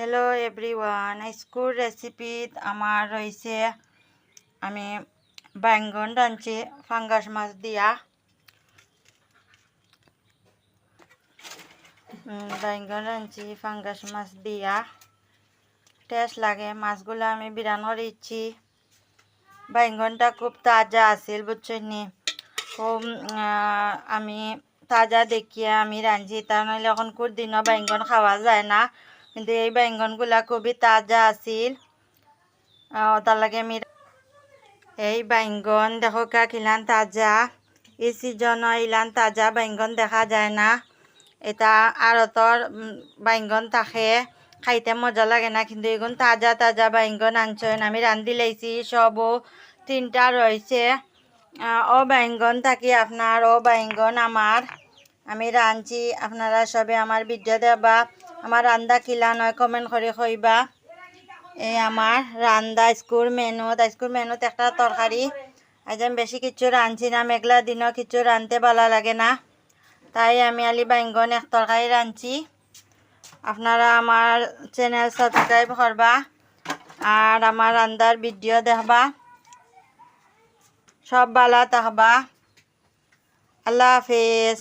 Hello everyone school রেসিপিত আমার রয়েছে। আমি বাইঙ্গন রাঁধছি ফাঙ্গাস মাছ দিয়া। উম, বাইঙ্গন রাঁধছি ফাঙ্গাস মাছ দিয়া। টেস্ট লাগে মাছগুলো আমি বিরান করে ইচ্ছি। বাইঙ্গনটা খুব তাজা আছিল বুঝছেন নি খুব আমি তাজা দেখিয়ে আমি রাঁধছি তার নইলে এখন কোন দিনও বাইঙ্গন খাওয়া যায় না। কিন্তু এই বাইঙ্গনগুলা খুবই তাজা আছিল। তার লাগে আমি এই বাইঙ্গন দেখো কা কিলান তাজা। এই সিজন ইলান তাজা বাইঙ্গন দেখা যায় না। এটা আড়তর উম, বাইঙ্গন থাকে। খাইতে মজা লাগে না কিন্তু এগুন তাজা তাজা বাইঙ্গন আনছেন আমি রান্ধি লাইছি সবও তিনটা রয়েছে আহ, ও বাইঙ্গন থাকি আপনার ও বাইঙ্গন আমার আমি রাঁধছি আপনারা সবে আমার ভিডিও দেবা। আমার রান্দা কিলা নয় কমেন্ট করে কইবা। এই আমার রান্দা স্কুল মেনুত স্কুল মেনুত একটা তরকারি আজ বেশি কিছু রাঁধছি না, মেঘলা দিনও কিছু রাঁধতে ভালো লাগে না। তাই আমি আলি বাইঙ্গন এক তরকারি রাঁধছি আপনারা আমার চ্যানেল সাবস্ক্রাইব করবা আর আমার রান্দার ভিডিও দেখবা। সব ভালো থাকবা। আল্লাহ হাফেজ।